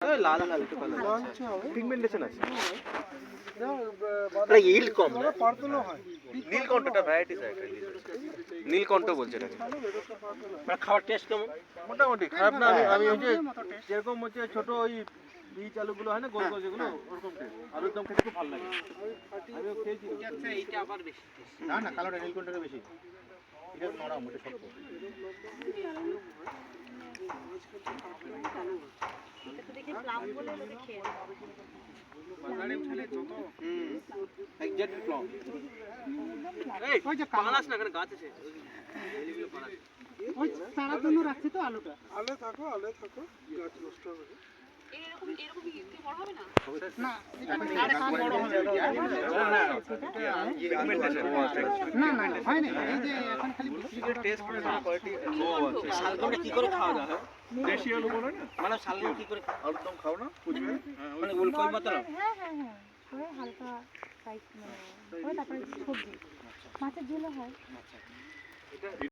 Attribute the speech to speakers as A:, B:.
A: লাল লাল একটু colour pigmentation আছে এটা yield কম না?
B: তবে হয়।
A: নীলকণ্ঠটা ভ্যারাইটিস একটা নীলকণ্ঠ বলছে এটাকে।
B: ভালো বেরোতে পার্পেল
A: মানে খাওয়ার টেস্ট কেমন? মোটামুটি খারাপ না আমি আমি ওই যে যেরকম হচ্ছে ছোট ওই বীজ আলুগুলো হয় না গোল গোল যেগুলো ওরকম টেস্ট আলুর দম খেতে খুব ভালো লাগে। আমিও খেয়েছি। না না কালোটা নীলকণ্ঠটা বেশি। এটা নরম ওটা শক্ত হুম একজ্যাক্ট প্লম এই ওই যে পালাস না এখানে গাছ আছে
B: ওই তারার জন্য রাখছি তো আলুটা আলে থাকো আলো থাকো গাছ নষ্ট হবে না। না এটা বড় হবে? না না না হয়নি এই যে এখন খালি
A: টেস্ট করে কোয়ালিটি শালগমটা কি করে খাওয়া যায়? দেশি আলু বলে না? মানে শালগম কি করে আলুর দম খাও না? কুচবে মানে ওলকই মতো না
C: হ্যাঁ হ্যাঁ হ্যাঁ করে হালকা মানে তারপরে সবজি। মাছের ঝোলও হয়।